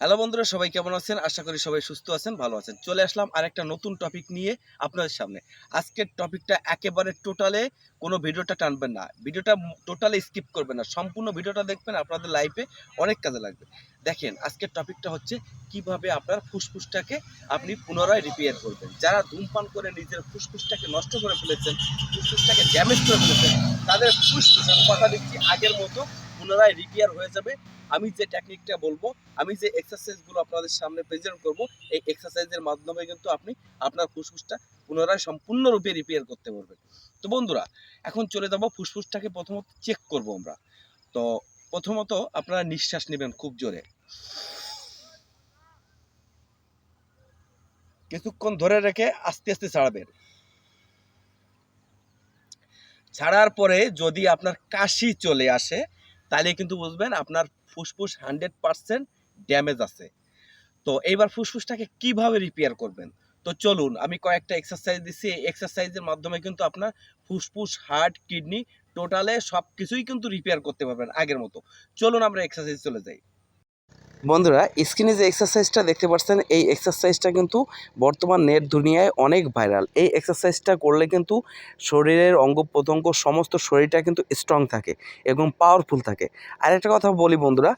Hello বন্ধুরা, সবাই কেমন আছেন? আশা করি সবাই সুস্থ আছেন, ভালো আছেন। চলে আসলাম আরেকটা নতুন টপিক নিয়ে আপনাদের সামনে। আজকের টপিকটা একেবারে টোটালে কোনো ভিডিওটা টানবেন না। ভিডিওটা টোটালি স্কিপ করবেন না। সম্পূর্ণ ভিডিওটা দেখবেন, আপনাদের লাইফে অনেক কাজে লাগবে। দেখেন, আজকের টপিকটা হচ্ছে কীভাবে আপনার ফুসফুসটাকে আপনি পুনরায় রিপেয়ার করবেন। যারা ধূমপান করে নিজের ফুসফুসটাকে নষ্ট করে ফেলেছেন, ফুসফুসটাকে ড্যামেজ করে ফেলেছেন, তাদের ফুসফুস কথা দিচ্ছি আগের মতো পুনরায় রিপেয়ার হয়ে যাবে। আমি যে টেকনিকটা বলব, আমি যে এক্সারসাইজগুলো আপনাদের সামনে প্রেজেন্ট করব, এই এক্সারসাইজের মাধ্যমে কিন্তু আপনি আপনার ফুসফুসটা পুনরায় সম্পূর্ণরূপে রিপেয়ার করতে পারবেন। তো বন্ধুরা, এখন চলে যাব ফুসফুসটাকে প্রথমত চেক করব আমরা। তো প্রথমত আপনারা নিঃশ্বাস নেবেন খুব জোরে। কিছুক্ষণ ধরে রেখে আস্তে আস্তে ছাড়বেন। ছাড়ার পরে যদি আপনার কাশি চলে আসে তাহলে কিন্তু বুঝবেন আপনার ফুসফুস হান্ড্রেড পার্সেন্ট ড্যামেজ আছে। তো এইবার ফুসফুসটাকে কীভাবে রিপেয়ার করবেন? তো চলুন, আমি কয়েকটা এক্সারসাইজ দিচ্ছি। এই এক্সারসাইজের মাধ্যমে কিন্তু আপনার ফুসফুস হার্ট কিডনি টোটালে সব কিছুই কিন্তু রিপেয়ার করতে পারবেন আগের মতো। চলুন আমরা এক্সারসাইজ চলে যাই। বন্ধুরা স্ক্রিনে যে এক্সারসাইজটা দেখতে পাচ্ছেন এই এক্সারসাইজটা কিন্তু বর্তমান নেট দুনিয়ায় অনেক ভাইরাল এই এক্সারসাইজটা করলে কিন্তু শরীরের অঙ্গ প্রত্যঙ্গ সমস্ত শরীরটা কিন্তু স্ট্রং থাকে এবং পাওয়ারফুল থাকে। আর একটা কথা বলি বন্ধুরা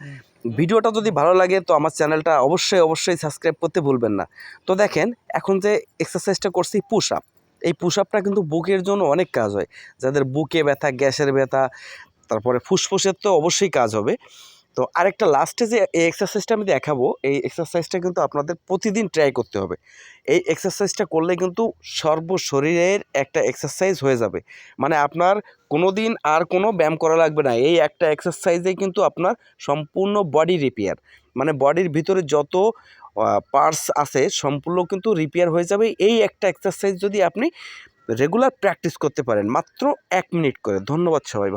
ভিডিওটা যদি ভালো লাগে তো আমার চ্যানেলটা অবশ্যই অবশ্যই সাবস্ক্রাইব করতে ভুলবেন না। তো দেখেন এখন যে এক্সারসাইজটা করছি পুশ আপ এই পুশ আপটা কিন্তু বুকের জন্য অনেক কাজ হয়। যাদের বুকে ব্যথা গ্যাসের ব্যথা তারপরে ফুসফুসের তো অবশ্যই কাজ হবে। তো আরেকটা লাস্টে যে এই এক্সারসাইজটা আমি দেখাবো, এই এক্সারসাইজটা কিন্তু আপনাদের প্রতিদিন ট্রাই করতে হবে। এই এক্সারসাইজটা করলে কিন্তু সর্বশরীরের একটা এক্সারসাইজ হয়ে যাবে। মানে আপনার কোনো দিন আর কোনো ব্যায়াম করা লাগবে না। এই একটা এক্সারসাইজে কিন্তু আপনার সম্পূর্ণ বডি রিপেয়ার মানে বডির ভিতরে যত পার্টস আছে সম্পূর্ণ কিন্তু রিপেয়ার হয়ে যাবে। এই একটা এক্সারসাইজ যদি আপনি রেগুলার প্র্যাকটিস করতে পারেন, মাত্র এক মিনিট করে। ধন্যবাদ সবাই